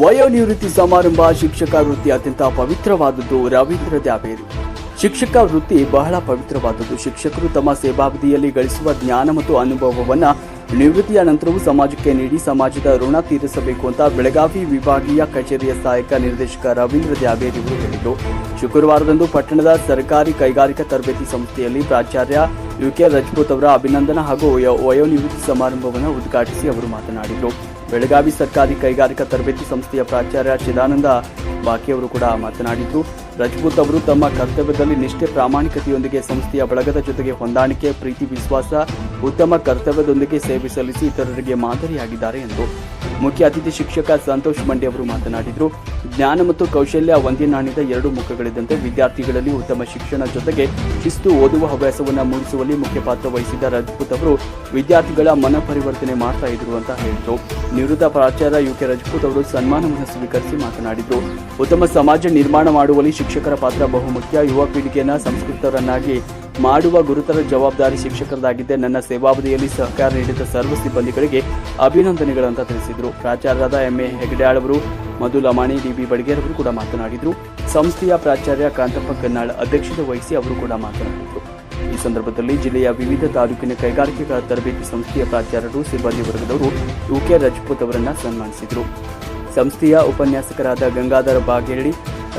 ವಯೋನಿವೃತ್ತಿ ಸಮಾರಂಭ ಶಿಕ್ಷಕ ವೃತ್ತಿ ಅತ್ಯಂತ ಪವಿತ್ರವಾದದ್ದು ರವೀಂದ್ರ ದ್ಯಾಬೇರಿ. ಶಿಕ್ಷಕ ವೃತ್ತಿ ಬಹಳ ಪವಿತ್ರವಾದದ್ದು. ಶಿಕ್ಷಕರು ತಮ್ಮ ಸೇವಾವಧಿಯಲ್ಲಿ ಗಳಿಸುವ ಜ್ಞಾನ ಮತ್ತು ಅನುಭವವನ್ನು ನಿವೃತ್ತಿಯ ನಂತರವೂ ಸಮಾಜಕ್ಕೆ ನೀಡಿ ಸಮಾಜದ ಋಣ ತೀರಿಸಬೇಕು ಅಂತ ಬೆಳಗಾವಿ ವಿಭಾಗೀಯ ಕಚೇರಿಯ ಸಹಾಯಕ ನಿರ್ದೇಶಕ ರವೀಂದ್ರ ದ್ಯಾಬೇರಿ ಅವರು ಹೇಳಿದರು. ಶುಕ್ರವಾರದಂದು ಪಟ್ಟಣದ ಸರ್ಕಾರಿ ಕೈಗಾರಿಕಾ ತರಬೇತಿ ಸಂಸ್ಥೆಯಲ್ಲಿ ಪ್ರಾಚಾರ್ಯ ಯುಕೆ ರಜಪೂತ್ ಅವರ ಅಭಿನಂದನಾ ಹಾಗೂ ವಯೋ- ವಯೋನಿವೃತ್ತಿ ಸಮಾರಂಭವನ್ನು ಉದ್ಘಾಟಿಸಿ ಅವರು ಮಾತನಾಡಿದರು. ಬೆಳಗಾವಿ ಸರ್ಕಾರಿ ಕೈಗಾರಿಕಾ ತರಬೇತಿ ಸಂಸ್ಥೆಯ ಪ್ರಾಚಾರ್ಯ ಚಿದಾನಂದ ಬಾಕಿಯವರು ಕೂಡ ಮಾತನಾಡಿದ್ದು, ರಜಪೂತ್ ಅವರು ತಮ್ಮ ಕರ್ತವ್ಯದಲ್ಲಿ ನಿಷ್ಠೆ ಪ್ರಾಮಾಣಿಕತೆಯೊಂದಿಗೆ ಸಂಸ್ಥೆಯ ಬಳಗದ ಜೊತೆಗೆ ಹೊಂದಾಣಿಕೆ, ಪ್ರೀತಿ, ವಿಶ್ವಾಸ ಉತ್ತಮ ಕರ್ತವ್ಯದೊಂದಿಗೆ ಸೇವೆ ಸಲ್ಲಿಸಿ ಇತರರಿಗೆ ಮಾದರಿಯಾಗಿದ್ದಾರೆ ಎಂದು ಮುಖ್ಯ ಅತಿಥಿ ಶಿಕ್ಷಕ ಸಂತೋಷ್ ಮಂಡಿ ಅವರು ಮಾತನಾಡಿದರು. ಜ್ಞಾನ ಮತ್ತು ಕೌಶಲ್ಯ ಒಂದೇ ನಾಣ್ಯದ ಎರಡು ಮುಖಗಳಿದ್ದಂತೆ ವಿದ್ಯಾರ್ಥಿಗಳಲ್ಲಿ ಉತ್ತಮ ಶಿಕ್ಷಣ ಜೊತೆಗೆ ಶಿಸ್ತು ಓದುವ ಹವ್ಯಾಸವನ್ನು ಮೂಡಿಸುವಲ್ಲಿ ಮುಖ್ಯ ಪಾತ್ರ ವಹಿಸಿದ ರಜಪೂತ್ ಅವರು ವಿದ್ಯಾರ್ಥಿಗಳ ಮನ ಪರಿವರ್ತನೆ ಮಾಡ್ತಾ ಇದ್ರು ಅಂತ ಹೇಳಿದರು. ನಿವೃತ್ತ ಪ್ರಾಚಾರ್ಯ ಯು ಕೆ ರಜಪೂತ್ ಅವರು ಸನ್ಮಾನವನ್ನು ಸ್ವೀಕರಿಸಿ ಮಾತನಾಡಿದರು. ಉತ್ತಮ ಸಮಾಜ ನಿರ್ಮಾಣ ಮಾಡುವಲ್ಲಿ ಶಿಕ್ಷಕರ ಪಾತ್ರ ಬಹುಮುಖ್ಯ. ಯುವ ಪೀಳಿಗೆಯನ್ನು ಸಂಸ್ಕೃತರನ್ನಾಗಿ ಮಾಡುವ ಗುರುತರ ಜವಾಬ್ದಾರಿ ಶಿಕ್ಷಕರದಾಗಿದ್ದೆ ನನ್ನ ಸೇವಾವಧಿಯಲ್ಲಿ ಸಹಕಾರ ನೀಡಿದ ಸರ್ವ ಸಿಬ್ಬಂದಿಗಳಿಗೆ ಅಭಿನಂದನೆಗಳಂತ ತಿಳಿಸಿದರು. ಪ್ರಾಚಾರ್ಯರಾದ ಎಂಎ ಹೆಗಡೆಯಾಳ್ ಅವರು ಮಧು ಲಮಾಣಿ ಡಿಬಿ ಬಡಿಗೇರ್ ಅವರು ಕೂಡ ಮಾತನಾಡಿದರು. ಸಂಸ್ಥೆಯ ಪ್ರಾಚಾರ್ಯ ಕಾಂತಪ್ಪ ಕನ್ನಾಳ್ ಅಧ್ಯಕ್ಷತೆ ವಹಿಸಿ ಅವರು ಕೂಡ ಮಾತನಾಡಿದರು. ಈ ಸಂದರ್ಭದಲ್ಲಿ ಜಿಲ್ಲೆಯ ವಿವಿಧ ತಾಲೂಕಿನ ಕೈಗಾರಿಕೆಗಳ ತರಬೇತಿ ಸಂಸ್ಥೆಯ ಪ್ರಾಚಾರ್ಯರು, ಸಿಬ್ಬಂದಿ ವರ್ಗದವರು ಯುಕೆ ರಜಪೂತ್ ಅವರನ್ನು ಸನ್ಮಾನಿಸಿದರು. ಸಂಸ್ಥೆಯ ಉಪನ್ಯಾಸಕರಾದ ಗಂಗಾಧರ ಬಾಗೇಳಿ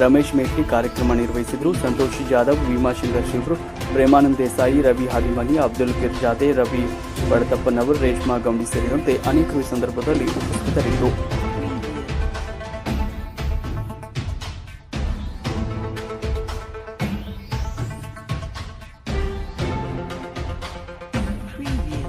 ರಮೇಶ್ ಮೇಟ್ಲಿ ಕಾರ್ಯಕ್ರಮ ನಿರ್ವಹಿಸಿದರು. ಸಂತೋಷ್ ಜಾಧವ್ ಭೀಮಾಶಂಕರ್ ಶಿವರು ಪ್ರೇಮಾನಂದ್ ದೇಸಾಯಿ, ರವಿ ಹಾದಿಮನಿ, ಅಬ್ದುಲ್ ಕಿರ್ಜಾದೆ ರವಿ ಬಡತಪ್ಪನವರು, ರೇಷ್ಮಾ ಗೌಂಡಿ ಸೇರಿದಂತೆ ಅನೇಕರು ಸಂದರ್ಭದಲ್ಲಿ ಉಪಸ್ಥಿತರಿದ್ದರು.